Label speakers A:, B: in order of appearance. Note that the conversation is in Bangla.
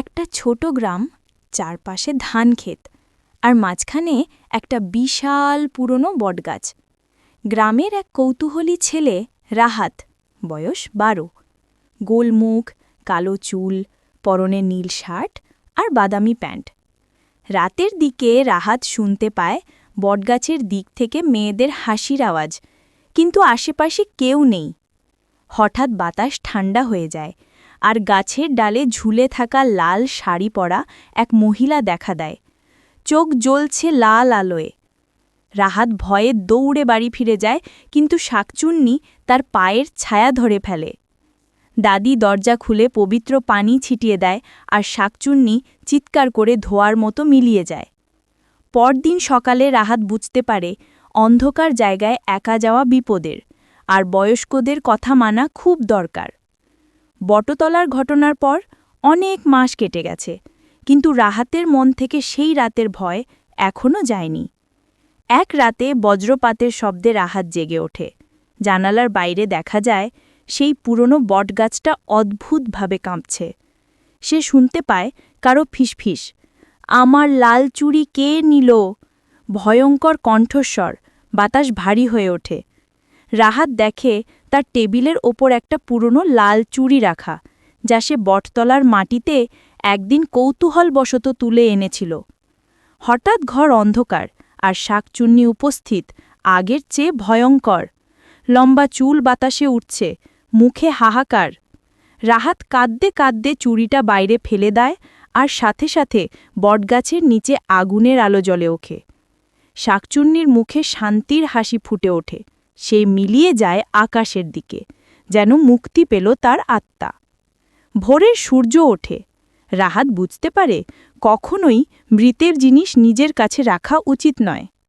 A: একটা ছোট গ্রাম, চারপাশে ধান ক্ষেত আর মাঝখানে একটা বিশাল পুরনো বটগাছ। গ্রামের এক কৌতূহলী ছেলে রাহাত, বয়স বারো। গোলমুখ, কালো চুল, পরনে নীল শার্ট আর বাদামি প্যান্ট। রাতের দিকে রাহাত শুনতে পায় বটগাছের দিক থেকে মেয়েদের হাসির আওয়াজ, কিন্তু আশেপাশে কেউ নেই। হঠাৎ বাতাস ঠান্ডা হয়ে যায় আর গাছের ডালে ঝুলে থাকা লাল শাড়ি পরা এক মহিলা দেখা দেয়। চোখ জ্বলছে লাল আলোয়। রাহাত ভয়ে দৌড়ে বাড়ি ফিরে যায়, কিন্তু শাকচুন্নি তার পায়ের ছায়া ধরে ফেলে। দাদি দরজা খুলে পবিত্র পানি ছিটিয়ে দেয় আর শাকচুন্নি চিৎকার করে ধোয়ার মতো মিলিয়ে যায়। পরদিন সকালে রাহাত বুঝতে পারে অন্ধকার জায়গায় একা যাওয়া বিপদের, আর বয়স্কদের কথা মানা খুব দরকার। বটতলার ঘটনার পর অনেক মাস কেটে গেছে, কিন্তু রাহাতের মন থেকে সেই রাতের ভয় এখনও যায়নি। এক রাতে বজ্রপাতের শব্দে রাহাত জেগে ওঠে। জানালার বাইরে দেখা যায়, সেই পুরনো বটগাছটা অদ্ভুতভাবে কাঁপছে। সে শুনতে পায় কারও ফিসফিস। আমার লাল চুড়ি কে নিল? ভয়ঙ্কর কণ্ঠস্বর, বাতাস ভারী হয়ে ওঠে। রাহাত দেখে তার টেবিলের ওপর একটা পুরনো লাল চুড়ি রাখা, যা সে বটতলার মাটিতে একদিন কৌতূহলবশত তুলে এনেছিল। হঠাৎ ঘর অন্ধকার আর শাকচুন্নি উপস্থিত, আগের চেয়ে ভয়ঙ্কর। লম্বা চুল বাতাসে উঠছে, মুখে হাহাকার। রাহাত কাঁদতে কাঁদতে চুড়িটা বাইরে ফেলে দেয় আর সাথে সাথে বটগাছের নিচে আগুনের আলো জ্বলে ওঠে। শাকচুন্নির মুখে শান্তির হাসি ফুটে ওঠে। সে মিলিয়ে যায় আকাশের দিকে, যেন মুক্তি পেল তার আত্মা। ভোরের সূর্য ওঠে। রাহাত বুঝতে পারে কখনোই মৃতের জিনিস নিজের কাছে রাখা উচিত নয়।